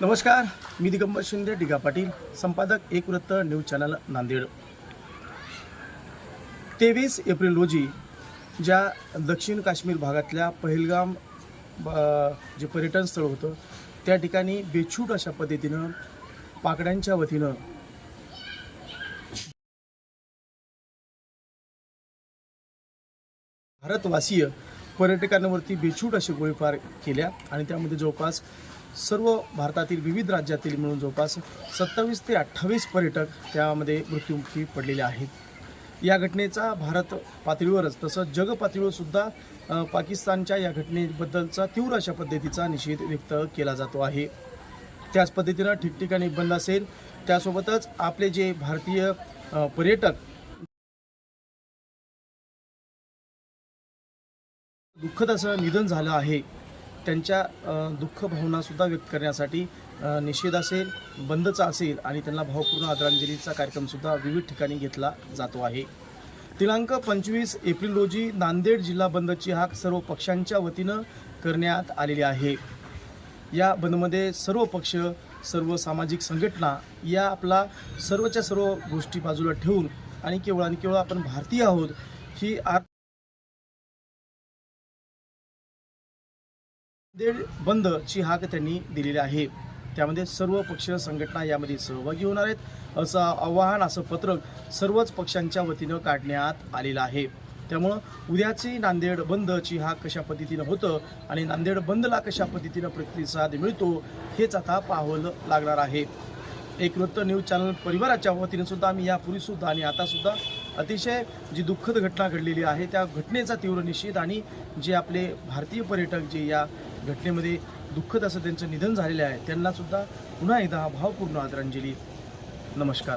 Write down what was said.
नमस्कार मी दिगंबर शिंदे डिगा पाटील संपादक एक वृत्त न्यूज चॅनल नांदेड. तेवीस एप्रिल रोजी ज्या दक्षिण काश्मीर भागातल्या पहिलगाम ब- जे पर्यटन स्थळ होतं त्या ठिकाणी बेछूट अशा पद्धतीनं पाकड्यांच्या वतीनं भारतवासीय पर्यटकांवरती बेछूट असे गोळीफार केल्या आणि त्यामध्ये जवळपास सर्व भारतातील विविध राज्यातील मिळून जवळपास सत्तावीस ते अठ्ठावीस पर्यटक त्यामध्ये मृत्युमुखी पडलेले आहेत. या घटनेचा भारत पातळीवरच तसंच जग पाकिस्तानच्या या घटनेबद्दलचा तीव्र अशा पद्धतीचा निषेध व्यक्त केला जातो आहे. त्याच पद्धतीनं ठिकठिकाणी बंद असेल त्यासोबतच आपले जे भारतीय पर्यटक दुःखद असं निधन झालं आहे. त्यांच्या दुःख भावनासुद्धा व्यक्त करण्यासाठी निषेध असेल बंदचा असेल आणि त्यांना भावपूर्ण आदरांजलीचा कार्यक्रमसुद्धा विविध ठिकाणी घेतला जातो आहे. दिनांक पंचवीस एप्रिल रोजी नांदेड जिल्हा बंदची हाक सर्व पक्षांच्या वतीनं करण्यात आलेली आहे. या बंदमध्ये सर्व पक्ष सर्व सामाजिक संघटना या आपला सर्वच्या सर्व गोष्टी बाजूला ठेवून आणि केवळ आणि केवळ आपण भारतीय आहोत ही आ नांदेड बंदची हाक त्यांनी दिलेली आहे. त्यामध्ये सर्व पक्ष संघटना यामध्ये सहभागी होणार आहेत असं आवाहन असं पत्रक सर्वच पक्षांच्या वतीनं काढण्यात आलेलं आहे. त्यामुळं उद्याची नांदेड बंदची हाक कशा पद्धतीनं होतं आणि नांदेड बंदला कशा पद्धतीनं प्रतिसाद मिळतो हेच आता पाहावं लागणार आहे. एक वृत्त न्यूज चॅनल परिवाराच्या वतीने सुद्धा आम्ही यापूर्वी सुद्धा आणि आता सुद्धा अतिशय जी दुःखद घटना घडलेली आहे त्या घटनेचा तीव्र निषेध आणि जे आपले भारतीय पर्यटक जे या घटनेमध्ये दुःखद असं त्यांचं निधन झालेलं आहे. त्यांनासुद्धा पुन्हा एकदा भावपूर्ण आदरांजली. नमस्कार.